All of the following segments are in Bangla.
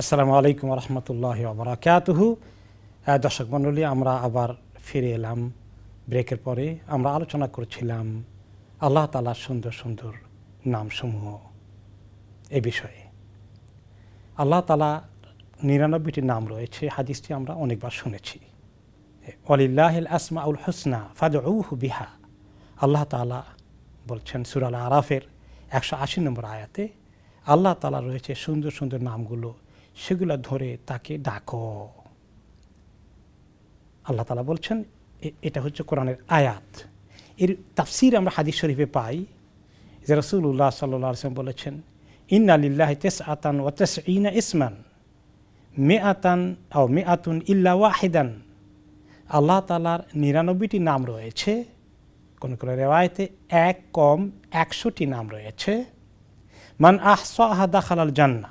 আসসালামু আলাইকুম রহমতুল্লাহ বরাকাতুহু। দর্শক মণ্ডলী, আমরা আবার ফিরে এলাম। ব্রেকের পরে আমরা আলোচনা করছিলাম আল্লাহ তালার সুন্দর সুন্দর নামসমূহ এ বিষয়ে। আল্লাহ তালা নিরানব্বইটি নাম রয়েছে, হাদিসটি আমরা অনেকবার শুনেছি। অলিল্লাহিল আসমা উল হোসনা ফাদউহু বিহা। আল্লাহ তালা বলছেন সুরাল আরাফের একশো আশি নম্বর আয়াতে, আল্লাহ তালা রয়েছে সুন্দর সুন্দর নামগুলো সেগুলো ধরে তাকে ডাকো। আল্লাহ তালা বলছেন এটা হচ্ছে কোরআনের আয়াত। এর তাফসির আমরা হাদিস শরীফে পাই যে রসুল্লাহ সাল্লাহ আসলাম বলেছেন, ইন্না লিল্লাহ তেস আতান ও তেস ইনা ইসমান মে আতান ও মে আতুন ইল্লা ওয়াহিদান। আল্লাহ তালার নিরানব্বইটি নাম রয়েছে, কোন কোন রেওয়ায়তে এক কম একশোটি নাম রয়েছে। মান আহসাহা দাখালাল জান্না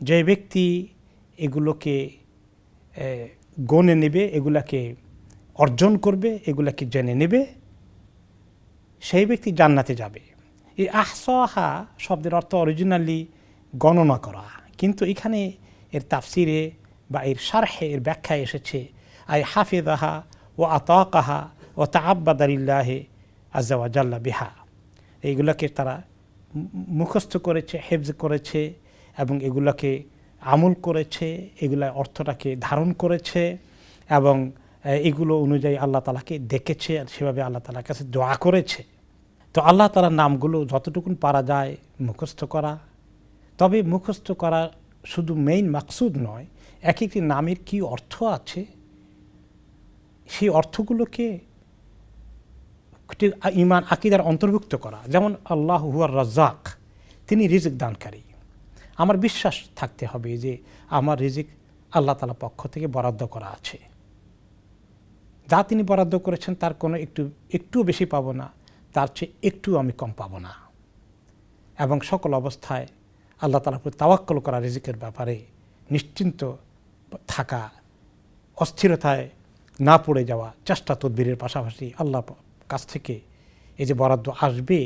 যে ব্যক্তি এগুলোকে গনে নেবে, এগুলাকে অর্জন করবে, এগুলাকে জেনে নেবে, সেই ব্যক্তি জান্নাতে যাবে। এই আহসাহা শব্দের অর্থ অরিজিনালি গণনা করা। কিন্তু এখানে এর তাফসিরে বা এর সারহে এর ব্যাখ্যায় এসেছে, আই হাফিদাহা ও আতাকাহা ও তাআব্বাদারিল্লাহে আজাওয়াজাল্লা বিহা। এইগুলোকে তারা মুখস্থ করেছে, হেফজ করেছে এবং এগুলোকে আমল করেছে, এগুলা অর্থটাকে ধারণ করেছে এবং এগুলো অনুযায়ী আল্লাহ তালাকে দেখেছে আর সেভাবে আল্লাহ তালার কাছে দোয়া করেছে। তো আল্লাহ তালার নামগুলো যতটুকুন পারা যায় মুখস্থ করা। তবে মুখস্থ করা শুধু মেইন মাকসুদ নয়, এক একটি নামের কি অর্থ আছে? সেই অর্থগুলোকে ইমান, আকিদার অন্তর্ভুক্ত করা। যেমন আল্লাহ হুয়ার রাজ্জাক, তিনি রিজিক দানকারী। আমার বিশ্বাস থাকতে হবে যে আমার রিজিক আল্লাহ তালা পক্ষ থেকে বরাদ্দ করা আছে। যা তিনি বরাদ্দ করেছেন তার কোনো একটু, একটুও বেশি পাবো না, তার চেয়ে একটু আমি কম পাবো না। এবং সকল অবস্থায় আল্লাহ তালার প্রতি তাওয়াক্কল করা রিজিকের ব্যাপারে নিশ্চিন্ত থাকা, অস্থিরতায় না পড়ে যাওয়া, চেষ্টা তদবিরের পাশাপাশি আল্লাহ কাছ থেকে এই যে বরাদ্দ আসবে,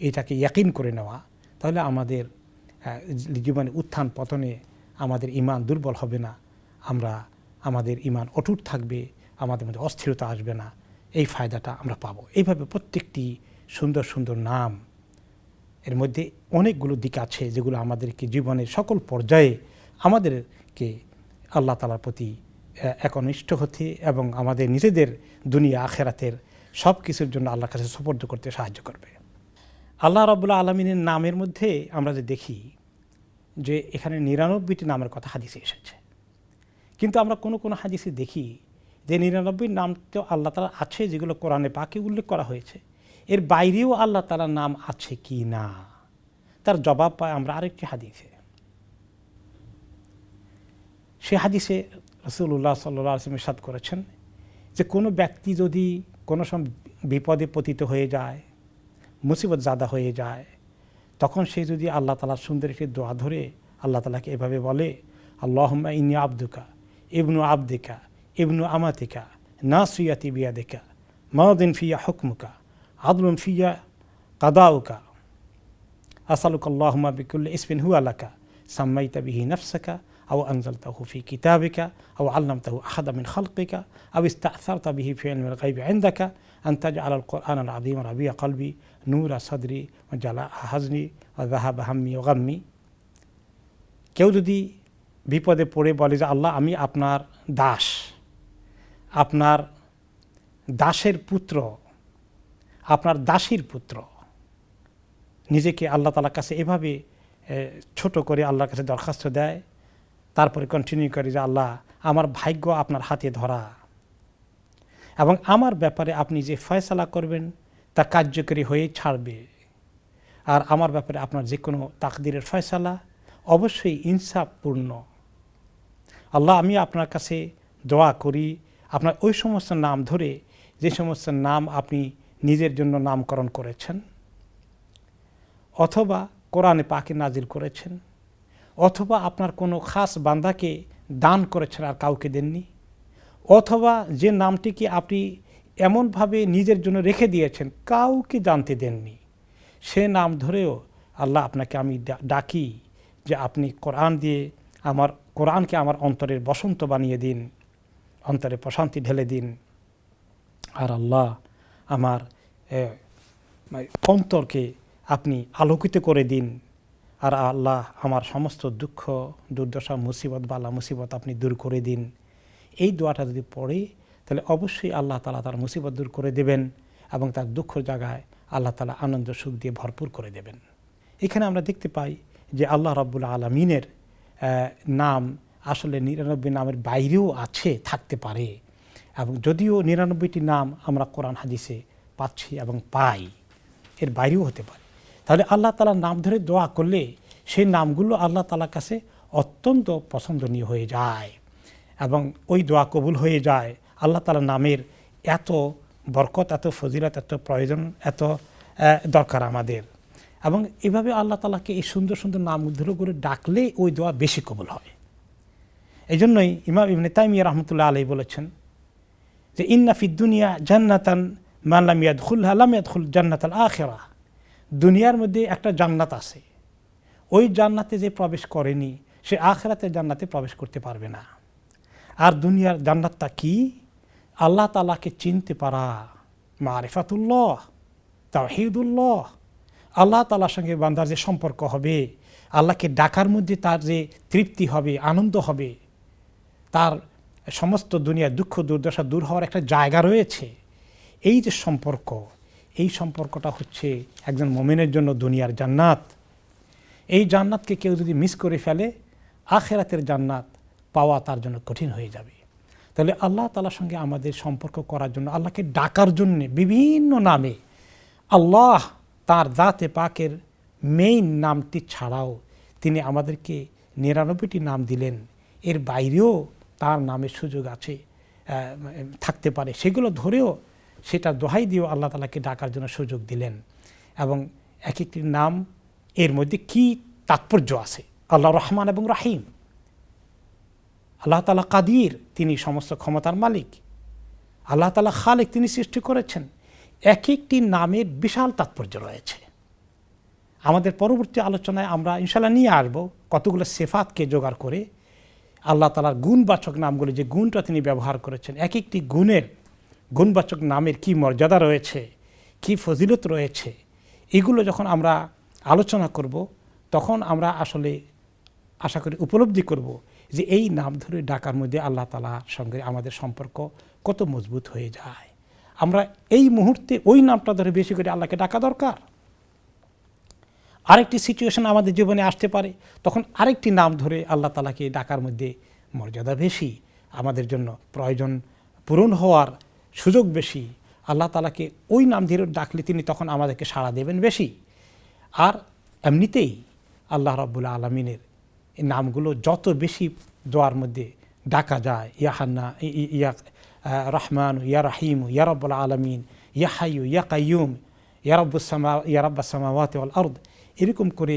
এটাকে ইয়াকিন করে নেওয়া, তাহলে আমাদের জীবনে উত্থান পতনে আমাদের ইমান দুর্বল হবে না। আমরা, আমাদের ইমান অটুট থাকবে, আমাদের মধ্যে অস্থিরতা আসবে না। এই ফায়দাটা আমরা পাবো। এইভাবে প্রত্যেকটি সুন্দর সুন্দর নাম, এর মধ্যে অনেকগুলো দিক আছে যেগুলো আমাদেরকে জীবনের সকল পর্যায়ে আমাদেরকে আল্লাহ তালার প্রতি একনিষ্ঠ হতে এবং আমাদের নিজেদের দুনিয়া, আখেরাতের সব কিছুর জন্য আল্লাহর কাছে সুপর্দ করতে সাহায্য করবে। আল্লাহ রবুল্লা আলমিনের নামের মধ্যে আমরা যে দেখি যে এখানে নিরানব্বইটি নামের কথা হাদিসে এসেছে। কিন্তু আমরা কোনো কোনো হাদিসে দেখি যে নিরানব্বই নাম তো আল্লাহ তালা আছে যেগুলো কোরআনে পাকে উল্লেখ করা হয়েছে। এর বাইরেও আল্লাহ তালার নাম আছে কি না? তার জবাব পাই আমরা আরেকটি হাদিসে। সে হাদিসে রসুল্লাহ সাল্লাহ আসলাম সাদ করেছেন যে কোনো ব্যক্তি যদি কোনো সময় বিপদে পতিত হয়ে যায় মুসিবত জাদা হয়ে যায়। তখন সে যদি আল্লাহ তালার সুন্দর একটি দোয়া ধরে, আল্লাহ তালাকে এভাবে বলে, আল্লাহম্মা ইনি আব্দুকা, ইবনু আবদিকা, ইবনু আমাতিকা না সুয়াতি বিয়াদিকা মাউদ্দিন ফিয়া হুকমুকা, আদলুন ফিয়া কাদাউকা আসালুক আল্লাহমা বিকুল ইসবিন হুয়ালাকা সাম্মাইতা বিহি নফসাকা أو أنزلته في كتابك أو علمته أحد من خلقك أو استأثرت به في علم الغيب عندك أن تجعل القرآن العظيم ربيع قلبي نور صدري وجلاء حزني وذهب همي وغمي কেউ যদি বিপদে পড়ে বলে যে আল্লাহ আমি আপনার দাস আপনার দাসের পুত্র আপনার দাসীর পুত্র নিজেকে আল্লাহ তালার কাছে এভাবে এ, ছোট করে আল্লাহর কাছে দরখাস্ত দেয় তারপরে কন্টিনিউ করি যে আল্লাহ, আমার ভাগ্য আপনার হাতে ধরা। এবং আমার ব্যাপারে আপনি যে ফয়সালা করবেন, তা কার্যকরী হয়ে ছাড়বে। আর আমার ব্যাপারে আপনার যে কোনো তাকদিরের ফয়সালা অবশ্যই ইনসাফপূর্ণ। আল্লাহ, আমি আপনার কাছে দোয়া করি, আপনার ওই সমস্ত নাম ধরে, যে সমস্ত নাম আপনি নিজের জন্য নামকরণ করেছেন, অথবা কোরআনে পাকে নাজির করেছেন অথবা আপনার কোনো খাস বান্দাকে দান করেছেন আর কাউকে দেননি? অথবা যে নামটিকে আপনি এমনভাবে নিজের জন্য রেখে দিয়েছেন, কাউকে জানতে দেননি। সে নাম ধরেও আল্লাহ আপনাকে আমি ডাকি যে আপনি কোরআন দিয়ে আমার, কোরআনকে আমার অন্তরের বসন্ত বানিয়ে দিন, অন্তরে প্রশান্তি ঢেলে দিন। আর আল্লাহ আমার অন্তরকে আপনি আলোকিত করে দিন। আর আল্লাহ আমার সমস্ত দুঃখ, দুর্দশা, মুসিবত, বালা, মুসিবত আপনি দূর করে দিন। এই দোয়াটা যদি পড়ে, তাহলে অবশ্যই আল্লাহ তালা তার মুসিবত দূর করে দেবেন এবং তার দুঃখ জায়গায় আল্লাহ তালা আনন্দ, সুখ দিয়ে ভরপুর করে দেবেন। এখানে আমরা দেখতে পাই যে আল্লাহ রাব্বুল আলমিনের নাম আসলে নিরানব্বই নামের বাইরেও আছে, থাকতে পারে। এবং যদিও নিরানব্বইটি নাম আমরা কোরআন হাদিসে পাচ্ছি এবং পাই, এর বাইরেও হতে পারে। তাহলে আল্লাহ তালার নাম ধরে দোয়া করলে সেই নামগুলো আল্লাহ তালার কাছে অত্যন্ত পছন্দনীয় হয়ে যায় এবং ওই দোয়া কবুল হয়ে যায়। আল্লাহ তালার নামের এত বরকত, এত ফজিলত, এত প্রয়োজন, এত দরকার আমাদের। এবং এভাবে আল্লাহ তালাকে এই সুন্দর সুন্দর নাম ধরে করে ডাকলে ওই দোয়া বেশি কবুল হয়। এই জন্যই ইমাম ইবনে তাইমিয়া রহমতুল্লাহ আলাই বলেছেন যে, ইন্না ফি দুনিয়া জান্নাতান মাল্লাম ইয়াদখুল হালাম ইয়াদখুল জান্নাত আল আখেরা দুনিয়ার মধ্যে একটা জান্নাত আছে। ওই জান্নাতে যে প্রবেশ করেনি, সে আখেরাতে জান্নাতে প্রবেশ করতে পারবে না। আর দুনিয়ার জান্নাতটা কি? আল্লাহ তালাকে চিনতে পারা। মারিফাতুল্লাহ তাহিদুল্লাহ আল্লাহ তালার সঙ্গে বান্দার যে সম্পর্ক হবে, আল্লাহকে ডাকার মধ্যে তার যে তৃপ্তি হবে, আনন্দ হবে, তার সমস্ত দুনিয়ার দুঃখ দুর্দশা দূর হওয়ার একটা জায়গা রয়েছে। এই যে সম্পর্ক এই সম্পর্কটা হচ্ছে একজন মোমেনের জন্য দুনিয়ার জান্নাত। এই জান্নাতকে কেউ যদি মিস করে ফেলে, আখেরাতের জান্নাত পাওয়া তার জন্য কঠিন হয়ে যাবে। তাহলে আল্লাহ তালার সঙ্গে আমাদের সম্পর্ক করার জন্য, আল্লাহকে ডাকার জন্যে বিভিন্ন নামে আল্লাহ তার জাতে পাকের মেইন নামটি ছাড়াও তিনি আমাদেরকে নিরানব্বইটি নাম দিলেন। এর বাইরেও তার নামের সুযোগ আছে থাকতে পারে। সেগুলো ধরেও সেটা দোহাই দিয়েও আল্লাহ তালাকে ডাকার জন্য সুযোগ দিলেন। এবং এক একটি নাম এর মধ্যে কি তাৎপর্য আছে? আল্লাহ রহমান এবং রাহিম। আল্লাহ তালা কাদির, তিনি সমস্ত ক্ষমতার মালিক। আল্লাহ তালা খালেক, তিনি সৃষ্টি করেছেন। এক একটি নামের বিশাল তাৎপর্য রয়েছে। আমাদের পরবর্তী আলোচনায় আমরা ইনশাল্লাহ নিয়ে আসব কতগুলো সেফাতকে জোগাড় করে আল্লাহ তালার গুণবাচক নামগুলো, যে গুণটা তিনি ব্যবহার করেছেন। এক একটি গুণের গুণবাচক নামের কি মর্যাদা রয়েছে, কি ফজিলত রয়েছে, এগুলো যখন আমরা আলোচনা করব, তখন আমরা আসলে আশা করি উপলব্ধি করব যে এই নাম ধরে ডাকার মধ্যে আল্লাহ তালার সঙ্গে আমাদের সম্পর্ক কত মজবুত হয়ে যায়। আমরা এই মুহূর্তে ওই নামটা ধরে বেশি করে আল্লাহকে ডাকা দরকার। আরেকটি সিচুয়েশন আমাদের জীবনে আসতে পারে, তখন আরেকটি নাম ধরে আল্লাহ তালাকে ডাকার মধ্যে মর্যাদা বেশি, আমাদের জন্য প্রয়োজন পূরণ হওয়ার সুযোগ বেশি। আল্লাহ তালাকে ওই নাম ধরে ডাকলে তিনি তখন আমাদেরকে সাড়া দেবেন বেশি। আর এমনিতেই আল্লাহ রাব্বুল আলমিনের নামগুলো যত বেশি দোয়ার মধ্যে ডাকা যায়, ইয়া হান্না ইয়া রহমান, ইয়া রাহিম, ইয়া রব্বুল আলমিন, ইয়া হাইয়ু, ইয়া কাইয়ুম, ইয়া রব্বুসামা ইয়া রব্বা সামাওয়াতি ওয়াল আরদ, এরকম করে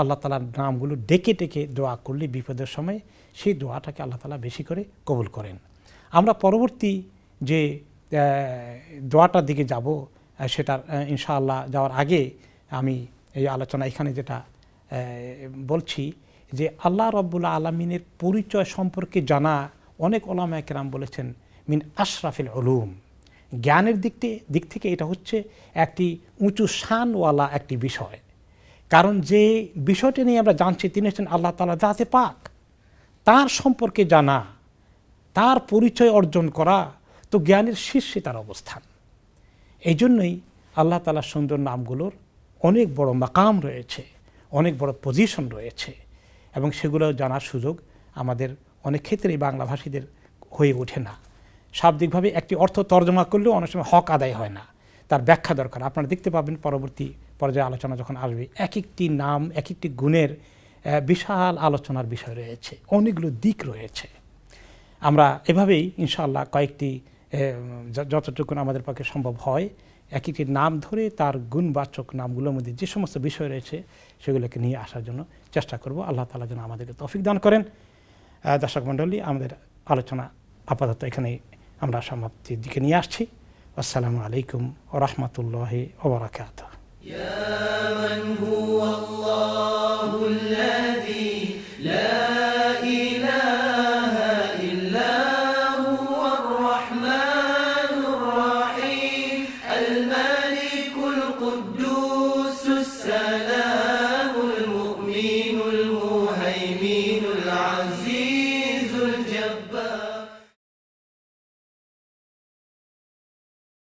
আল্লাহ তালার নামগুলো ডেকে ডেকে দোয়া করলে বিপদের সময় সেই দোয়াটাকে আল্লাহ তালা বেশি করে কবুল করেন। আমরা পরবর্তী যে দোয়াটার দিকে যাব সেটার ইনশাআল্লাহ যাওয়ার আগে আমি এই আলোচনা এখানে যেটা বলছি যে আল্লাহ রব্বুল আলমিনের পরিচয় সম্পর্কে জানা অনেক ওলামা একরাম বলেছেন, মিন আশরাফিল আলুম জ্ঞানের দিক দিক থেকে এটা হচ্ছে একটি উঁচু শানওয়ালা একটি বিষয়। কারণ যে বিষয়টি নিয়ে আমরা জানছি, তিনি হচ্ছেন আল্লাহ তালা যাতে পাক। তার সম্পর্কে জানা, তার পরিচয় অর্জন করা তো জ্ঞানের শীর্ষে তার অবস্থান। এই জন্যই আল্লাহ তালার সুন্দর নামগুলোর অনেক বড় মাকাম রয়েছে, অনেক বড় পজিশন রয়েছে এবং সেগুলো জানার সুযোগ আমাদের অনেক ক্ষেত্রেই বাংলাভাষীদের হয়ে ওঠে না। শাব্দিকভাবে একটি অর্থ তর্জমা করলেও অনেক সময় হক আদায় হয় না। তার ব্যাখ্যা দরকার। আপনারা দেখতে পাবেন পরবর্তী পর্যায়ে আলোচনা যখন আসবে এক একটি নাম এক একটি গুণের বিশাল আলোচনার বিষয় রয়েছে, অনেকগুলো দিক রয়েছে। আমরা এভাবেই ইনশাআল্লাহ কয়েকটি যতটুকু আমাদের পক্ষে সম্ভব হয়, এক একটি নাম ধরে তার গুণবাচক নামগুলোর মধ্যে যে সমস্ত বিষয় রয়েছে, সেগুলোকে নিয়ে আসার জন্য চেষ্টা করব। আল্লাহ তালা যেন আমাদেরকে তফিক দান করেন। দর্শক মণ্ডলী, আমাদের আলোচনা আপাতত এখানে আমরা সমাপ্তির দিকে নিয়ে আসছি। আসসালামু আলাইকুম ও রহমতুল্লাহ ওবরাকাত